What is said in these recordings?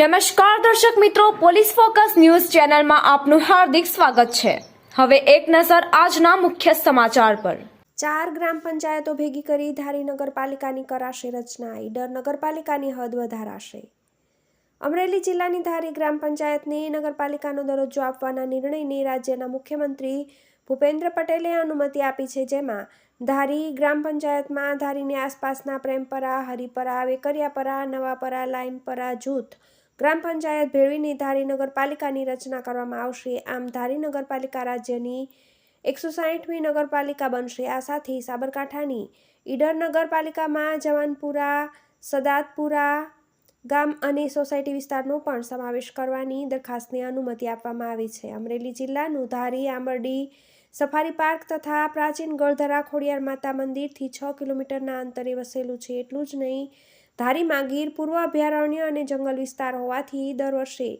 નમસ્કાર દર્શક મિત્રો, પોલીસ ફોકસ ન્યૂઝ ચેનલમાં આપનું હાર્દિક સ્વાગત છે. હવે એક નજર આજના મુખ્ય સમાચાર પર. ચાર ગ્રામ પંચાયતો ભેગી કરી ધારી નગરપાલિકાની કરાશે રચના ઈડર નગરપાલિકાની હદ વધારાશે. અમરેલી જિલ્લાની ધારી ગ્રામ પંચાયતને નગરપાલિકાનો દરજ્જો આપવાના નિર્ણયને રાજ્યના મુખ્યમંત્રી ભૂપેન્દ્ર પટેલે અનુમતિ આપી છે, જેમાં ધારી ગ્રામ પંચાયતમાં ધારીની આસપાસના પ્રેમપરા, હરિપરા, વેકરિયાપરા, નવાપરા લાઈનપરા જૂથ ગ્રામ પંચાયત ભેળવીને ધારી નગરપાલિકાની રચના કરવામાં આવશે. આમ ધારી નગરપાલિકા રાજ્યની એકસો સાહીઠમી નગરપાલિકા બનશે. આ સાથે સાબરકાંઠાની ઈડર નગરપાલિકામાં જવાનપુરા, સદાતપુરા ગામ અને સોસાયટી વિસ્તારનો પણ સમાવેશ કરવાની દરખાસ્તને અનુમતિ આપવામાં આવી છે. અમરેલી જિલ્લાનું ધારી, આંબરડી સફારી પાર્ક તથા પ્રાચીન ગળધરા ખોડિયાર માતા મંદિરથી છ કિલોમીટરના અંતરે વસેલું છે. એટલું જ નહીં ધારીમાં ગીર પૂર્વ અભયારણ્ય અને જંગલ વિસ્તાર હોવાથી દર વર્ષે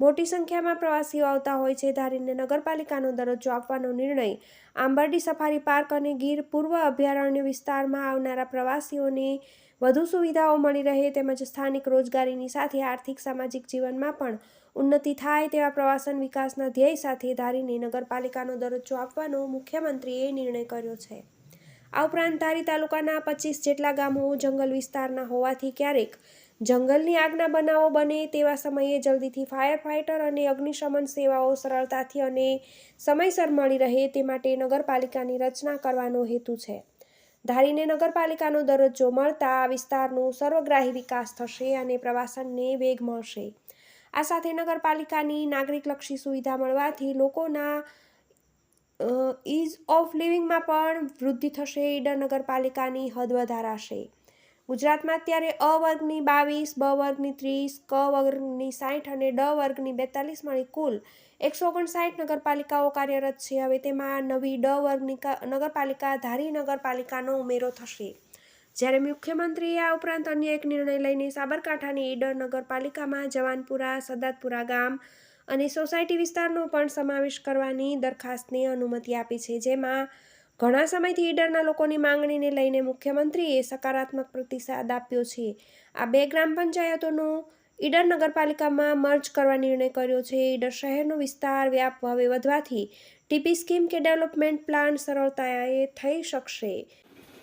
મોટી સંખ્યામાં પ્રવાસીઓ આવતા હોય છે. ધારીને નગરપાલિકાનો દરજ્જો આપવાનો નિર્ણય આંબરડી સફારી પાર્ક અને ગીર પૂર્વ અભયારણ્ય વિસ્તારમાં આવનારા પ્રવાસીઓને વધુ સુવિધાઓ મળી રહે તેમજ સ્થાનિક રોજગારીની સાથે આર્થિક સામાજિક જીવનમાં પણ ઉન્નતિ થાય તેવા પ્રવાસન વિકાસના ધ્યેય સાથે ધારીને નગરપાલિકાનો દરજ્જો આપવાનો મુખ્યમંત્રીએ નિર્ણય કર્યો છે. આ ઉપરાંત ધારી તાલુકાના પચીસ જેટલા ગામો જંગલ વિસ્તારના હોવાથી ક્યારેક જંગલની આગના બનાવો બને તેવા સમયે જલ્દીથી ફાયર ફાઇટર અને અગ્નિશમન સેવાઓ સરળતાથી અને સમયસર મળી રહે તે માટે નગરપાલિકાની રચના કરવાનો હેતુ છે. ધારીને નગરપાલિકાનો દરજ્જો મળતા આ વિસ્તારનો સર્વગ્રાહી વિકાસ થશે અને પ્રવાસનને વેગ મળશે. આ સાથે નગરપાલિકાની નાગરિકલક્ષી સુવિધા મળવાથી લોકોના ઇઝ ઓફ લિવિંગમાં પણ વૃદ્ધિ થશે, ઈડર નગરપાલિકાની હદ વધારાશે. ગુજરાતમાં અત્યારે અ વર્ગની બાવીસ, બ વર્ગની ત્રીસ, ક વર્ગની સાઠ અને ડ વર્ગની બેતાલીસ મળી કુલ એકસો ઓગણસાઠ નગરપાલિકાઓ કાર્યરત છે. હવે તેમાં નવી ડ વર્ગની નગરપાલિકા ધારી નગરપાલિકાનો ઉમેરો થશે. જ્યારે મુખ્યમંત્રીએ આ ઉપરાંત અન્ય એક નિર્ણય લઈને સાબરકાંઠાની ઈડર નગરપાલિકામાં જવાનપુરા, સદાતપુરા ગામ અને સોસાયટી વિસ્તારનો પણ સમાવેશ કરવાની દરખાસ્તની અનુમતિ આપી છે. જેમાં ઘણા સમયથી ઈડરના લોકોની માંગણીને લઈને મુખ્યમંત્રીએ સકારાત્મક પ્રતિસાદ આપ્યો છે. આ બે ગ્રામ પંચાયતોનું ઈડર નગરપાલિકામાં મર્જ કરવા નિર્ણય કર્યો છે. ઈડર શહેરનો વિસ્તાર વ્યાપ હવે વધવાથી ટીપી સ્કીમ કે ડેવલપમેન્ટ પ્લાન સરળતાએ થઈ શકશે.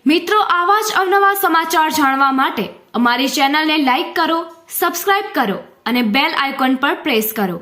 મિત્રો, આવા જ અવનવા સમાચાર જાણવા માટે અમારી ચેનલને લાઈક કરો, સબસ્ક્રાઇબ કરો અને બેલ આઇકોન પર પ્રેસ કરો.